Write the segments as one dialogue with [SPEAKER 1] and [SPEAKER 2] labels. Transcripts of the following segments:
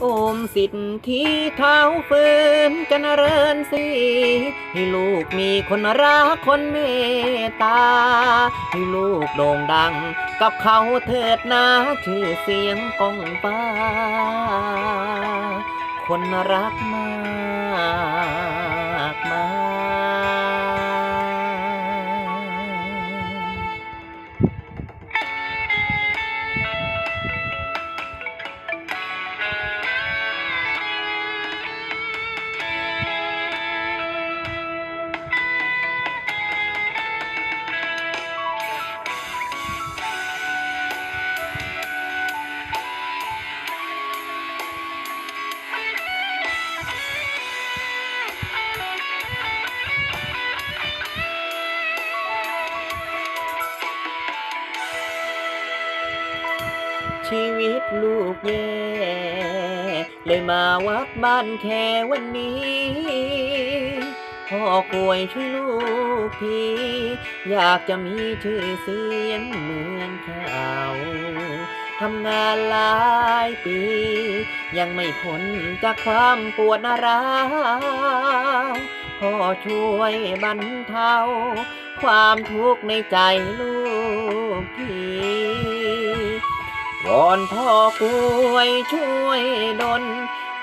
[SPEAKER 1] โอมสิทธิเท้าฟืนจนเริญสีให้ลูกมีคนรักคนเมตตา ให้ลูกโด่งดังกับเขาเถิดนะชื่อเสียงกองฟ้า คนรักมา ชีวิตลูกแย่เลยมาวัดบ้านแค่วันนี้พ่อกลวยช่วยลูกทีอยากจะมีชื่อเสียงเหมือนเขาทำงานหลายปี ยังไม่พ้นจากความปวดร้าวพ่อช่วยบรรเทา ความทุกข์ในใจลูก วอนพ่อกล้วยช่วยดล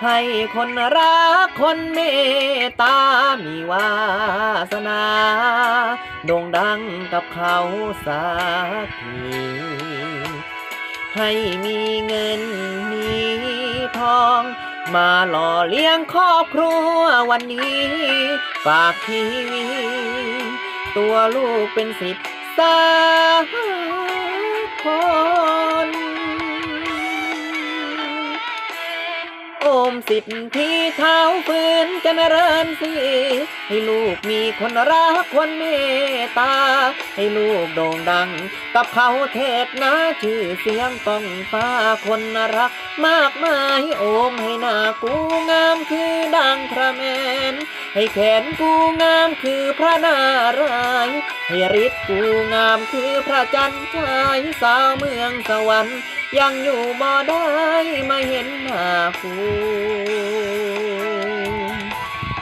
[SPEAKER 1] ให้คนรักคนเมตตา มีวาสนาโด่งดังกับเขาสักทีให้มีเงินมีทอง มาหล่อเลี้ยงครอบครัววันนี้ ฝากทีวีตัวลูกเป็นสิทธิ์สาค มสิทธิเท้าฟืนจะนเริญสีให้ลูกมีคนรักคนเมตตา ให้ลูกโด่งดัง กับเขาเทศนะชื่อเสียงก้องฟ้าคนรัก มากมายโอมให้หน้ากูงามคือดังพระแมน ให้แขนกูงามคือพระนารายณ์ ให้ฤทธิ์กูงามคือพระจันทร์ชายสาวเมืองสวรรค์ ยังอยู่บ่ได้ไม่เห็นหน้าคู